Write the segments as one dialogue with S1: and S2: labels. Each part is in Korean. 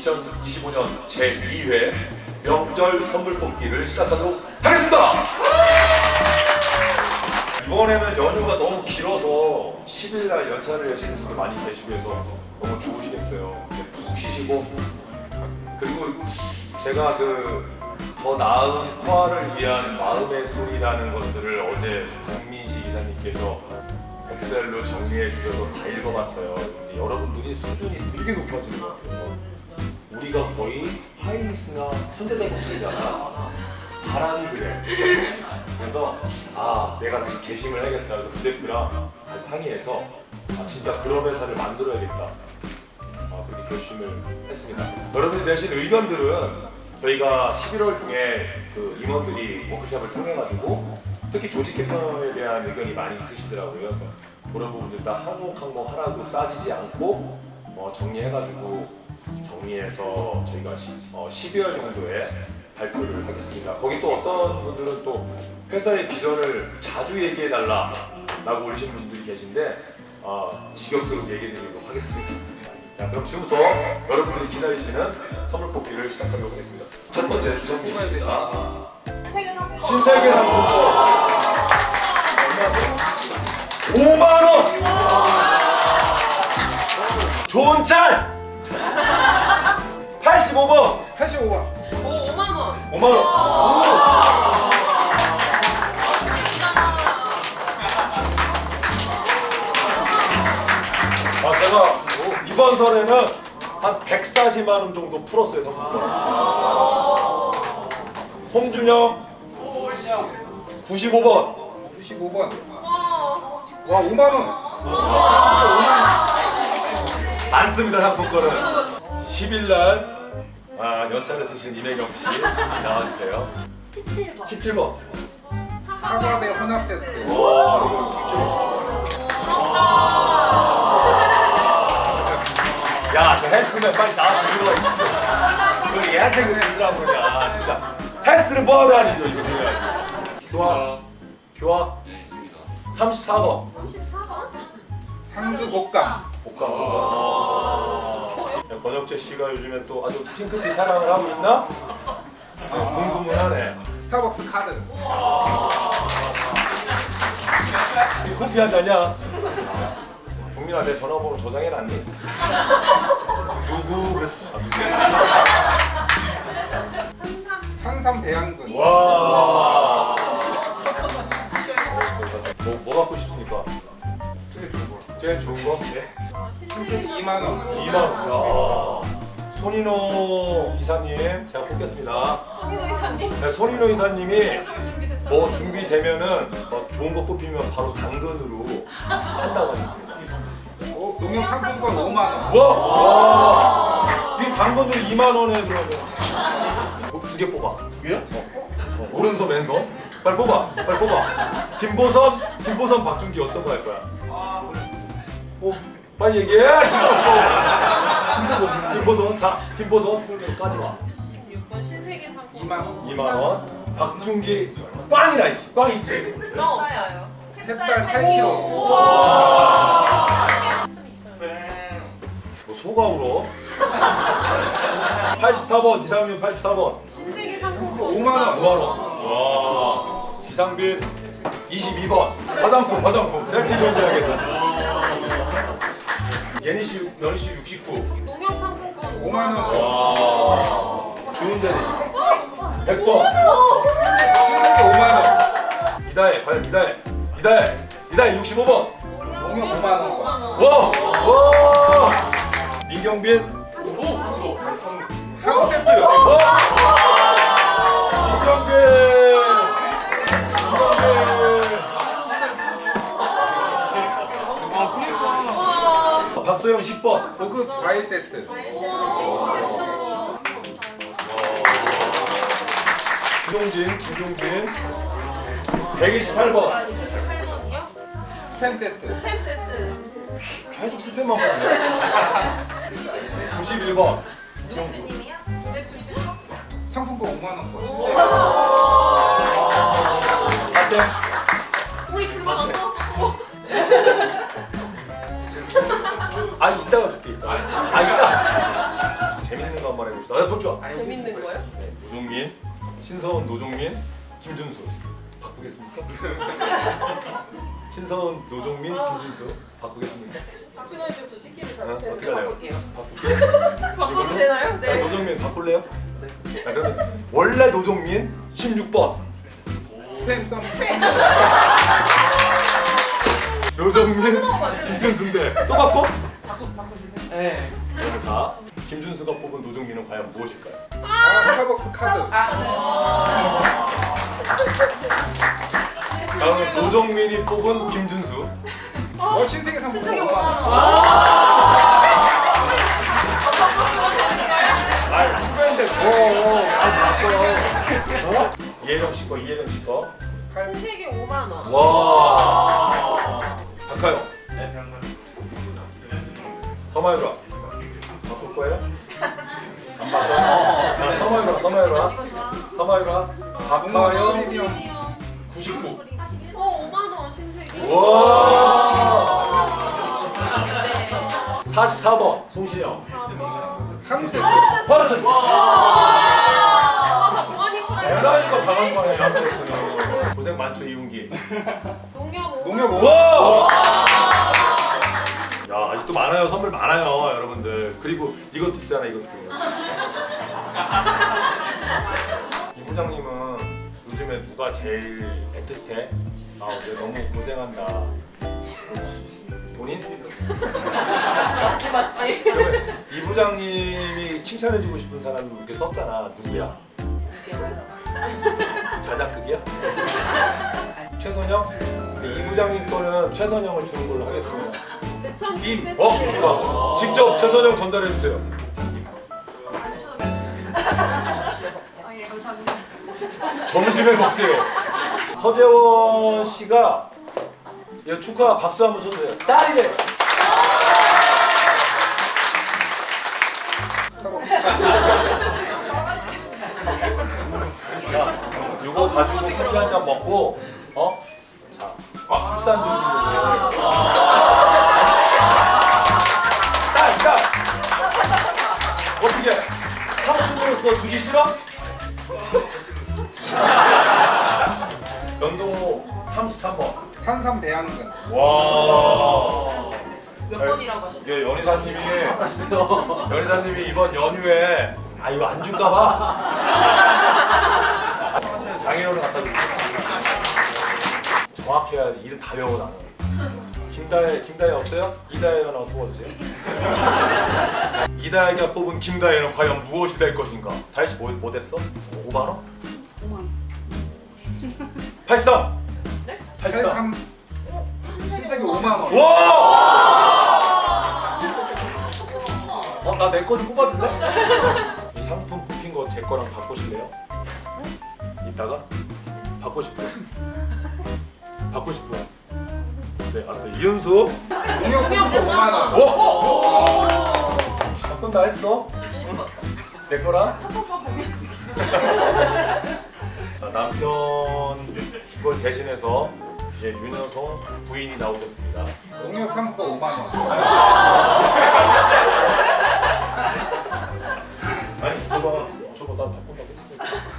S1: 2025년 제2회 명절 선물 뽑기를 시작하도록 하겠습니다. 이번에는 연휴가 너무 길어서 10일 날 연차를 내시는 분들 많이 계시고 해서 너무 좋으시겠어요. 푹 쉬시고 그리고 제가 그 더 나은 후화를 위한 마음의 소리라는 것들을 어제 박민식 이사님께서 엑셀로 정리해 주셔서 다 읽어봤어요. 여러분들이 수준이 되게 높아지는 것 같아요. 우리가 거의 하이닉스나 현대자동차잖아. 바람이 그래. 그래서 아 내가 다시 개심을 해야겠다. 부대표랑 다시 상의해서 아 진짜 그런 회사를 만들어야겠다. 아, 그렇게 결심을 했습니다. 여러분이 내신 의견들은 저희가 11월 중에 그 임원들이 워크숍을 통해 가지고 특히 조직 개편에 대한 의견이 많이 있으시더라고요. 그래서 그런 부분들 다 항목 항목 하나도 따지지 않고 어, 정리해가지고 정리해서 저희가 시, 어, 12월 정도에 발표를 하겠습니다. 거기 또 어떤 분들은 또 회사의 비전을 자주 얘기해 달라라고 올리신 분들이 계신데 어, 직역으로 얘기해 드리도록 하겠습니다. 자, 그럼 지금부터 여러분들이 기다리시는 선물 뽑기를 시작하도록 하겠습니다. 첫 번째.
S2: 세계 상품.
S1: 신세계 상품권 5만 원. 좋은 짤 85번
S3: 85번.
S2: 오, 5만 원.
S1: 5만 원. 아 제가 이번 설에는 한 140만 원 정도 풀었어요 상품권. 홍준영 95번
S3: 95번.
S2: 와.
S3: 와, 5만 원.
S1: 많습니다 상품권은 10일 날 아, 연차를 쓰신 이매경 씨 나와주세요
S2: 17번.
S1: 17번
S3: 사과배 혼합 세트.
S1: 와 이거 쉽죠 야, 저 헬스면 빨리 나와 있어. 그 얘한테 그 들으라고 그러냐, 진짜. 헬스는 뭐하러 아니죠, 이거 그냥. 교화, 교화. 34번.
S2: 34번?
S3: 상주 복감.
S1: 복강. 야, 권혁재 씨가 요즘에 또 아주 핑크빛 사랑을 하고 있나? 아, 궁금은 하네.
S3: 스타벅스 카드.
S1: 이 커피 한 잔이야? 종민아, 내 전화번호 저장해놨니? 누구 그랬어? 아?
S3: 산삼 배양근.
S1: 와. 뭐, 뭐 갖고 싶습니까?
S3: 제일 좋은 거.
S1: 제일 좋은 거? 네.
S3: 신세계 2만 원.
S1: 2만 원. 야. 손인호 이사님 제가 뽑겠습니다.
S2: 황희도 이사님.
S1: 네, 손인호 이사님이
S2: 준비됐다.
S1: 뭐 준비되면은 뭐 좋은 거 뽑히면 바로 당근으로 한다고 하셨습니다.
S3: 어, 농협 상품권 5만 원.
S1: 와! 와! 이 당근으로 2만 원에 그러면 두개 뽑아. 두 개요? 어. 오른손 왼손. 빨리 뽑아. 빨리 뽑아. 김보선, 김보선, 박준기 어떤 거 할 거야? 어, 빨리 얘기해. 김보선, 김보선, 자, 김보선까지 와.
S2: 16번 신세계 상품.
S3: 2만 원.
S1: 2만 원. 박준기 꽝이라 이씨. 꽝 있지.
S2: 나 없어요.
S3: 햇살 8kg.
S1: 뭐 소가우로. 84번 이상민 84번.
S2: 신세계 상품.
S3: 5만 원.
S1: 5만 원. 와. 이상빈 22번. 화장품, 화장품. 셀티 변제하겠다. 예니 씨, 연희 씨 69.
S2: 농협 상품권
S3: 5만 원.
S1: 와. 주은 대리 100번.
S3: 신세계 5만 원.
S1: 이다혜, 과연 이다혜. 이다혜. 이다혜 65번.
S3: 농협 5만 원.
S2: 5만 원.
S1: 와! 와! 민경빈
S3: 카드 세트.
S1: 와!
S3: 고급 과일 세트.
S1: 김종진, 김종진 128번
S2: 28번이요?
S3: 스팸 세트.
S2: 펜 세트.
S1: 계속 스팸만 먹네 91번
S2: 누구님이요?
S3: 상품권 5만 원. 거.
S1: 안돼
S2: 우리 둘만 안 나왔어.
S1: 아니 이따가 줄 아, 좋죠.
S2: 재밌는 거예요?
S1: 네, 노종민, 신서원, 노종민, 김준수 바꾸겠습니까? 신서원, 노종민, 김준수 바꾸겠습니까?
S2: 박근혜 때부터 찍기를
S1: 어,
S2: 잘
S1: 어떻게 할래요?
S2: 바꿀게요.
S1: 바꿀게요.
S2: 바꿔도 되나요?
S1: 자,
S2: 네.
S1: 노종민 바꿀래요? 네. 자, 그러면 원래 노종민 16번.
S3: 스팸 썸.
S1: 노종민, 김준수인데 또 바꿔?
S3: 네.
S1: 그러면 자, 김준수가 뽑은 노종민은 과연 무엇일까요?
S3: 아 스타벅스 카드.
S1: 다음은 노종민이 뽑은 김준수.
S3: 어 신세계 상품
S2: 신세계
S3: 5만
S2: 5만
S3: 원.
S2: 원.
S1: 아, 후배인데 뭐? 아, 바꿔. 어? 이혜령 씨 거, 이혜령 씨 거.
S2: 신세계 5만 원.
S1: 와. 박하영. 서마유라. 거예요? 안. 아, 서마유라, 서마유라. 서마유라. 박하영.
S3: 프리미엄.
S1: 99.
S2: 어 5만 원 신세계.
S1: 와. 44번 송신영.
S2: 4번.
S3: 한우 세트.
S1: 파란색.
S2: 아 많이 팔아요.
S1: 대단히가 당한 거네. 고생 많죠 이윤기.
S2: 농협 5만
S3: 농협
S2: 원.
S3: 5만
S1: 와. 야 아직도 많아요 선물 많아요 여러분들. 그리고 이것도 있잖아 이것도. 이 부장님은 요즘에 누가 제일 애틋해? 아 어제 너무 고생한다. 본인?
S2: 맞지 맞지.
S1: 그러면 이 부장님이 칭찬해주고 싶은 사람이 이렇게 썼잖아. 누구야? 자작극이야? 최선영? 이 부장님 거는 최선영을 주는 걸로 하겠습니다.
S3: 임.
S2: 세트.
S1: 어? 자, 직접 최선영 전달해 주세요.
S2: 아예 감사합니다.
S1: 점심에 먹재요. 서재원 씨가 이 축하 박수 한번 쳐주세요. 딸이래. 자, 이거 가지고 커피 한 잔 먹고, 어? 자, 아, 출산 준비를. 딸, 삼촌으로서 주기 싫어? 연동호 33번.
S3: 산삼 대양근.
S1: 와.
S2: 몇 번이라고 하셨죠?
S1: 이게 연희사님이 연희사님이 이번 연휴에 아 이거 안 줄까봐 장인어른 갖다 드릴게요. 정확해야 돼. 이름 다 외워 나는. 김다혜 김다혜 없어요? 이다혜가 나와 뽑아주세요. 이다혜가 뽑은 김다혜는 과연 무엇이 될 것인가? 다혜 씨 뭐 뭐 됐어? 5만 원? 5만 원. 83.
S2: 네?
S1: 83.
S3: 83. 신세계 5만 원.
S1: 와! 어, 나내 거좀 뽑아줄래? 이 상품 뽑힌 거 제 거랑 바꾸실래요? 이따가? 바꾸고 싶어요? 바꾸고 싶어요? 네, 알았어요. 이윤수.
S3: 상품 5만 원.
S1: 오! 바꾼 다 했어? 내 거랑? 자, 남편 이걸 대신해서 이제 윤여성 부인이 나오셨습니다.
S3: 농협 상품 5만 원.
S1: 아니 저거 저거 난 바꾼다고 했어.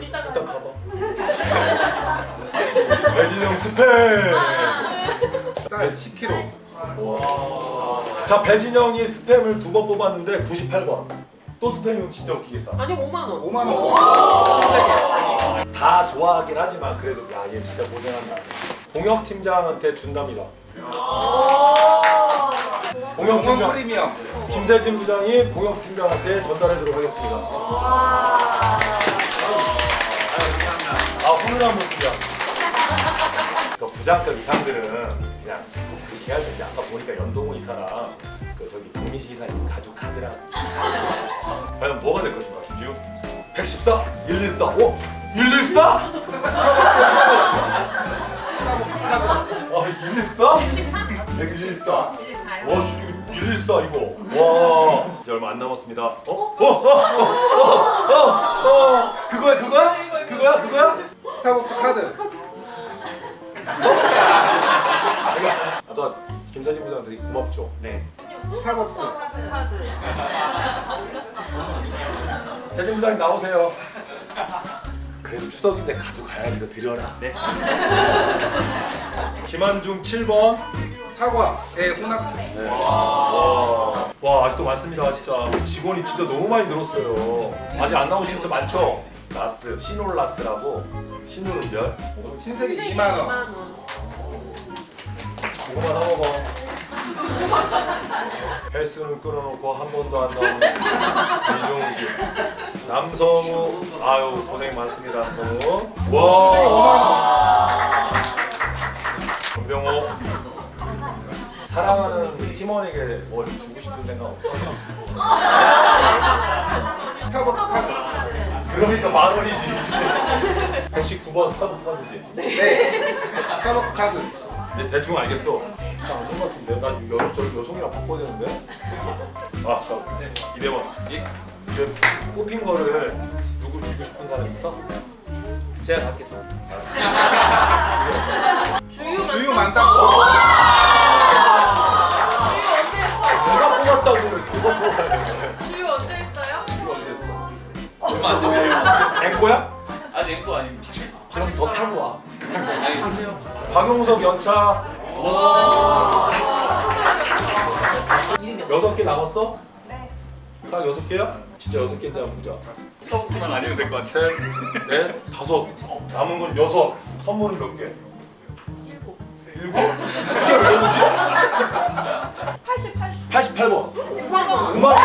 S2: 이따가
S1: 일단 가봐. 배진영 스팸.
S3: 쌀 10kg.
S1: 와. 자 배진영이 스팸을 두 번 뽑았는데 98번. 또 스팸이면 진짜 웃기겠다.
S2: 아니 5만 원.
S3: 5만 원. 신세계.
S1: 다 좋아하긴 하지만 그래도 야 얘 진짜 고생한다. 공혁 팀장한테 준답니다. 공혁
S3: 농협
S1: 팀장.
S3: 프리미엄.
S1: 김세진 부장이 공혁 팀장한테 전달해드리도록 하겠습니다. 아 훈훈한 모습이야. 그 부장급 이상들은 그냥 그렇게 해야 되지. 아까 보니까 연동호 이사랑 그 저기 박민식 이사님 가족 카드랑 과연 뭐가 될 것인가 김지우? 114, 114, 오, 114? 아 114? 114.
S2: 114요.
S1: 와, 씨, 114 이거. 와, 이제 얼마 안 남았습니다. 어? 어? 어? 어? 어? 어? 그거야, 그거야? 그거야, 그거야?
S3: 스타벅스 카드.
S1: 아 까 김사진 부장 되게 고맙죠.
S3: 네. 스타벅스.
S1: 세종부장님 나오세요. 그래도 추석인데 가져가야지 그 드려라. 네. 김한중 7번.
S3: 사과의 혼합.
S1: 네. 와, 와 아직도 많습니다 진짜 직원이 진짜 너무 많이 늘었어요. 아직 안 나오신 분들 많죠? 라스 시놀라스라고 신누른별
S3: 신세계 2만 원.
S1: 고구마 사 먹어. 헬스는 끊어놓고 한 번도 안 나오는 이종규. 남성우 아유 고생 많습니다 남성우.
S3: 신세계 5만
S1: 와.
S3: 원.
S1: 권병호. 사랑하는 팀원에게 뭘 주고 싶은 생각 없어?
S3: 스타벅스 카드.
S1: 그러니까 만 원이지. 119번 스타벅스 카드지.
S3: 네. 스타벅스 카드.
S1: 이제 대충 알겠어. 나 아닌 것 같은데? 나 지금 여, 저 여성이랑 바꿔야 되는데? 아, 저 200원. 이, 지금 뽑힌 거를 누구 주고 싶은 사람 있어?
S4: 제가 받겠습니다.
S2: 주유
S3: 주유 많다고.
S2: 주유 언제 했어?
S1: 내가 뽑았다고 그래. 누가 뽑아야 돼?
S2: 주유 언제 했어요?
S1: 누가 언제 했어?
S4: 얼마 안 되면
S1: 앵꼬야?
S4: 아 냉고 아닙니다.
S1: 그럼 더 타고 와. 박용석 연차 여섯 개 남았어?
S2: 네.
S1: 딱 여섯 개야? 진짜 여섯 개인지 한번 보자.
S4: 스타벅스만 아니면 될 것 같아.
S1: 셋, 넷, 다섯. 남은 건 여섯. 선물은 몇 개?
S2: 일곱.
S1: 일곱? 이게 왜 오지?
S2: 88.
S1: 88번.
S2: 18번.
S1: 음악.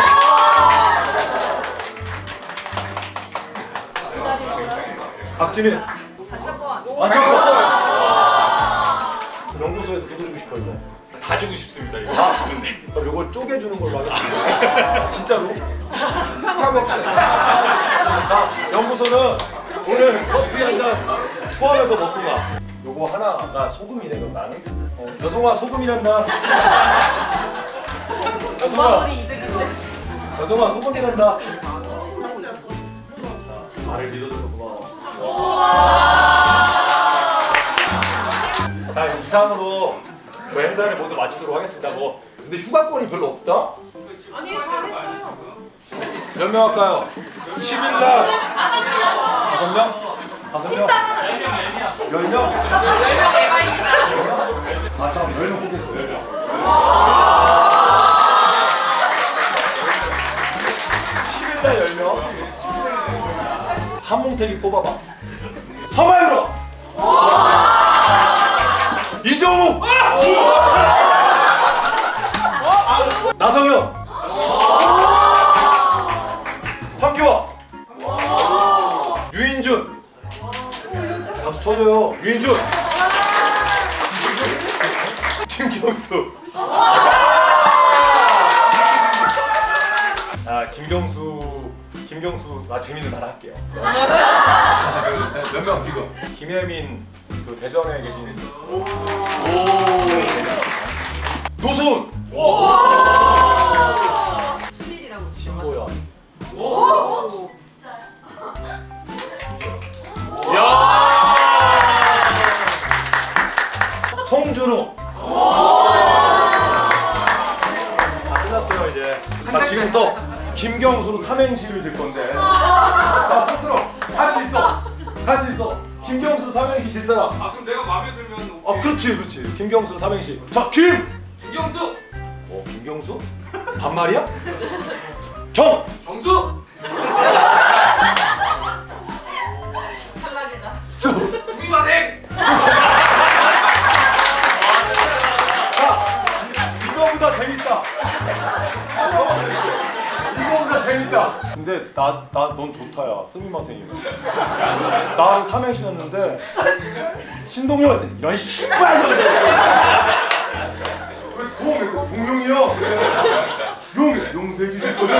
S1: 박지민. 완전 연구소에서 누구 주고 싶어 이거?
S4: 다 주고 싶습니다. 이거.
S1: 아, 그럼 이걸 쪼개주는 걸로 하겠습니다. 진짜로?
S3: 스타벅스.
S1: 자, 연구소는 오늘 커피 한잔 포함해서 먹고 가. 요거 하나가 소금이네 그럼 나는. 어, 여성아 소금이란다. 여성아. 여성아 소금이란다. 자, 말을 믿어줘서 고마워. 자 이상으로 뭐 행사를 모두 마치도록 하겠습니다. 뭐 근데 휴가권이 별로 없다.
S2: 아니 다 했어요.
S1: 몇 명 할까요? 10일 날 다섯 명? 다섯 명? 열 명?
S2: 10명 에바입니다.
S1: 아 잠깐 열명 뽑겠어 열 명. 10일 날 열 명. 한몽택이 뽑아봐. 서마유로. 쳐줘요. 유인준. 김경수. 아 김경수. 김경수 아 재밌는 말 할게요. 몇 명 지금? 김혜민 그 대전에 계신 오. 노순. 삼행시를 질 건데. 나 스스로 할수 있어. 할 수 있어. 김경수 삼행시 질 사람.
S5: 아 그럼 내가 마음에 들면
S1: 아 그렇지 그렇지. 김경수 삼행시. 자 김.
S5: 김경수,
S1: 어 김경수? 반말이야? 경.
S5: 정수,
S1: 근데 나 나 넌 좋다야. 스미마생이면. 나랑 삼행시 였는데 신동현 이런 씨발 왜 동? 왜 동룡이요? 용 용색이 있거든.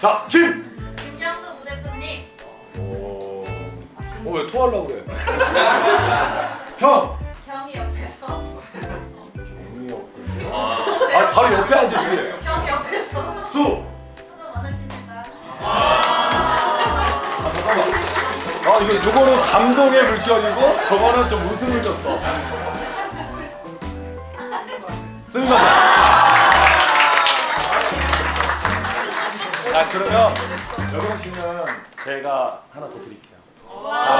S1: 자 김.
S2: 김경수 부대표님.
S1: 오. 어왜 토하려고 그래? 형.
S2: 경이 옆에서.
S1: 아 바로 옆에 앉을게. 수.
S2: 수고 많으십니다.
S1: 아 잠깐만. 아 이거 요거는 감동의 물결이고 저거는 좀 웃음을 줬어. 씁니다. 자자 그러면 여경 씨는 제가 하나 더 드릴게요. 자,